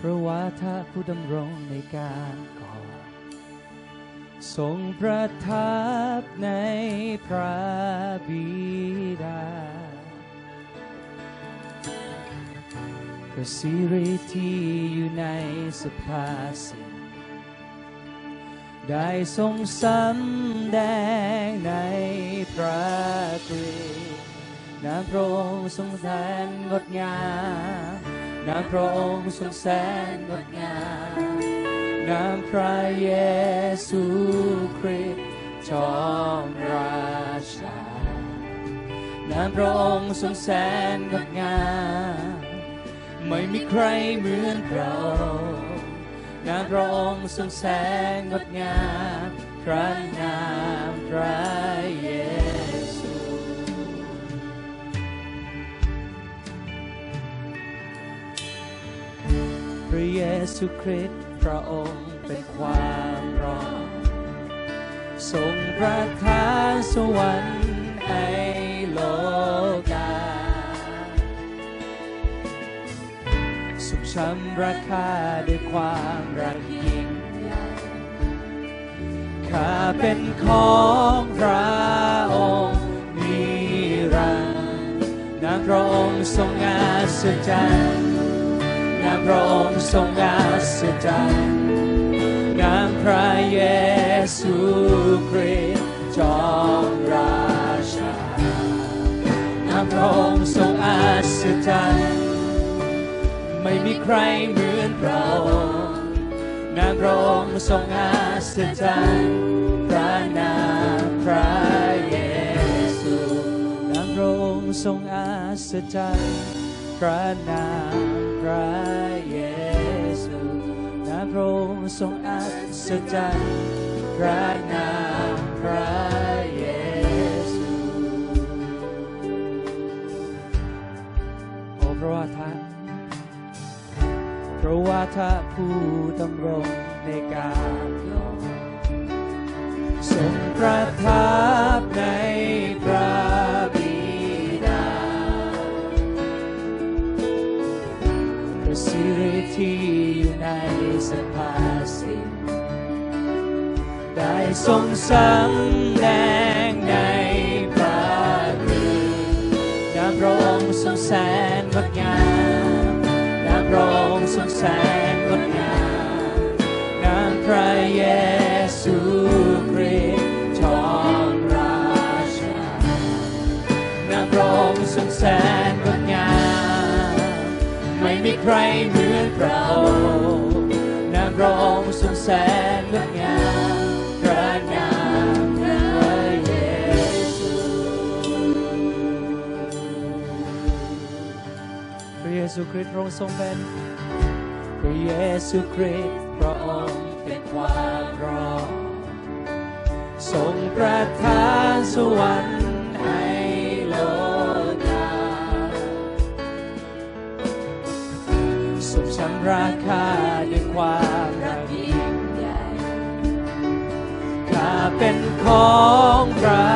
พระวาทะผู้ดำรงในการก่อทรงประทับในพระบิดา พระสิริที่อยู่ในสภาสิได้ทรงสำแดงในพระกรีน้ำพระองค์ทรงแสนงดงาม น้ำพระองค์ทรงแสนงดงามน้ำพระเยซูคริสต์จอมราชา น้ำพระองค์ทรงแสนงดงามไม่มีใครเหมือนพระองค์น้ำพระองค์ทรงแสนงดงามพระนามพระเย พระเยซูคริสต์พระองค์เป็นความรอดทรงประทานสวรรค์ให้โลกาสุขช้ำราคาด้วยความรักยิ่งข้าเป็นของพระองค์นิรันดร์น้ำพระองค์ทรงอาศจร น้ำพระองค์ทรงอาศจรรย์น้ำพระเยซูคริสต์จอมราชาน้ำพระองค์ทรงอาศจรรย์ไม่มีใครเหมือนพระองค์น้ำพระองค์ทรงอาศจรรย์พระนามพระเยซูน้ำพระองค์ทรงอาศจรรย์พระนาม พระเยซูน้ำพระองค์ทรงอาศจรรย์พระนามพระเยซูโอ้พระวาทะเพราะว่าถ้าผู้ดำรงในการทรงประทับในพ สภาสิได้ทรงสำแดงในพระกรีน้ำพระองค์ทรงแสนงดงามน้ำพระองค์ทรงแสนงดงามน้ำพระเยซูคริสต์จอมราชาน้ำพระองค์ทรงแสนงดงามไม่มีใครเหมือนพระองค์ แสนงดงามพระนามพระเยซูพระเยซูคริสต์พระองค์ทรงเป็นพระเยซูคริสต์พระองค์เป็นความรอดทรงประทานสวรรค์ให้โลกาสุขชำราคาด้วยความ เป็นของพระ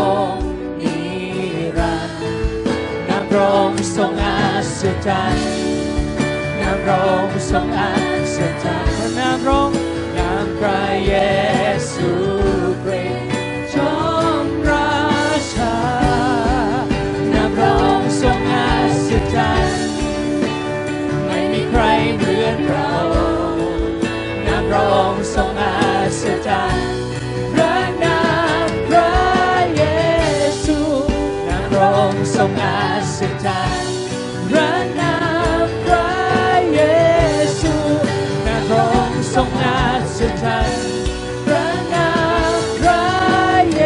องค์นิรันดร์น้ำระองค์ทรงอาศจรรย์น้ำระองค์ทรงอาศจรรย์น้ำระองน้ำพระเย รงอาศจรรย์พระนามพระเยซูน้ำพระองค์ทรงอาศจรรย์พระนามพระเย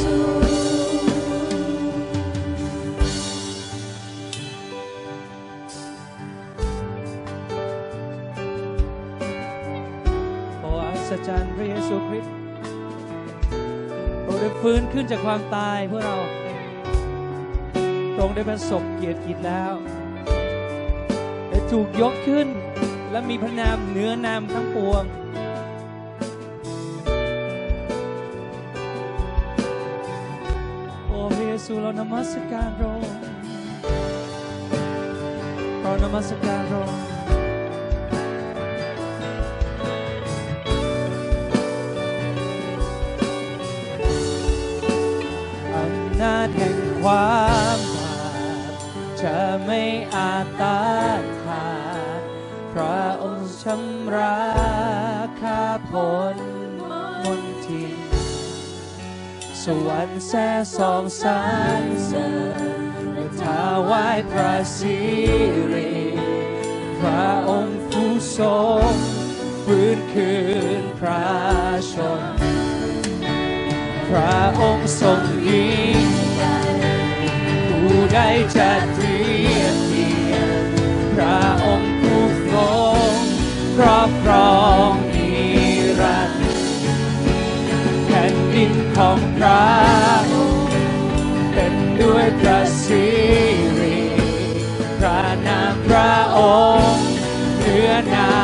ซู โอ้อัศจรรย์พระเยซูคริสต์พระองค์ได้ฟื้นขึ้นจากความตายเพื่อเรา รองค์ได้ประสบเกียรติกิจแล้วได้ถูกยกขึ้น และมีพระนามเหนือนามทั้งปวงโอ้พระเยซูเรานมัสการพระองค์เรานมัสการพระองค์นาจแห่งความ ไม่อาจต้านทานพระองค์ชำระข้าพ้นมนทิน สวรรค์แส่สองสารเสริญและถาวายพระสิริพระองค์ผู้ทรงฟื้นคืนพระชน พระองค์ทรงยิ่งใหญ่ผู้ใดจะ เ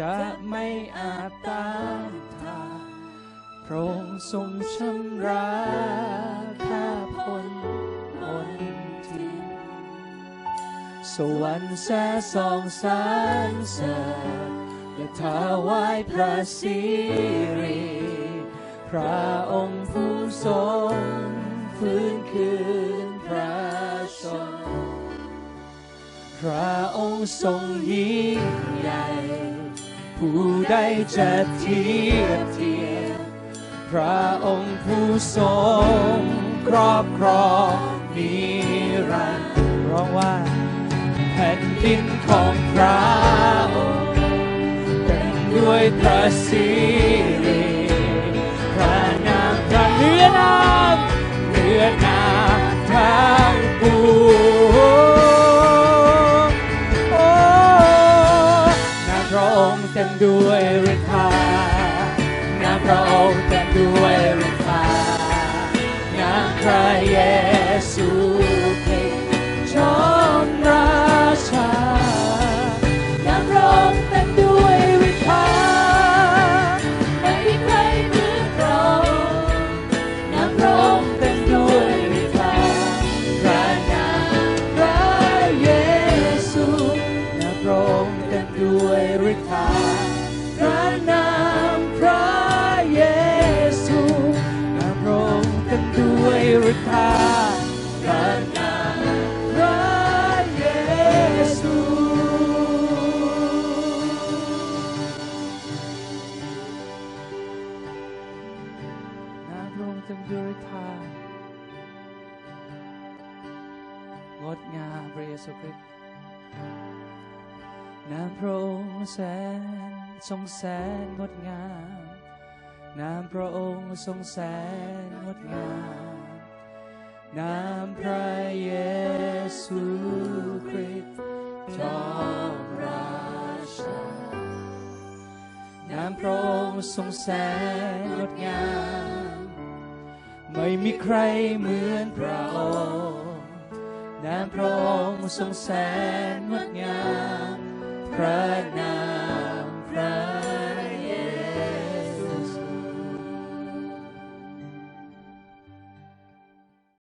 จะไม่อาจต้านทานพระองค์ทรงชำระข้าพ้นมนทินสวรรค์แส่สองสารเสริญและถาวายพระสิริพระองค์ผู้ทรงฟื้นคืนพระชนพระองค์ทรงยิ่งใหญ่ ผู้ใดจะเทียบเทียมพระองค์ผู้ทรงครอบครองนิรันดร์ร้องว่าแผ่นดินของพระองค์เป็นด้วยพระสิริพระนามพระเนือนามเนือนาม ด้วยฤทธานามพระองค์เต็มด้วย ทรงแสนงดงาม นามพระองค์ทรงแสนงดงาม นามพระเยซูคริสต์จอมราชานามพระองค์ทรงแสนงดงาม ไม่มีใครเหมือนพระองค์นามพระองค์ทรงแสนงดงาม พระนาม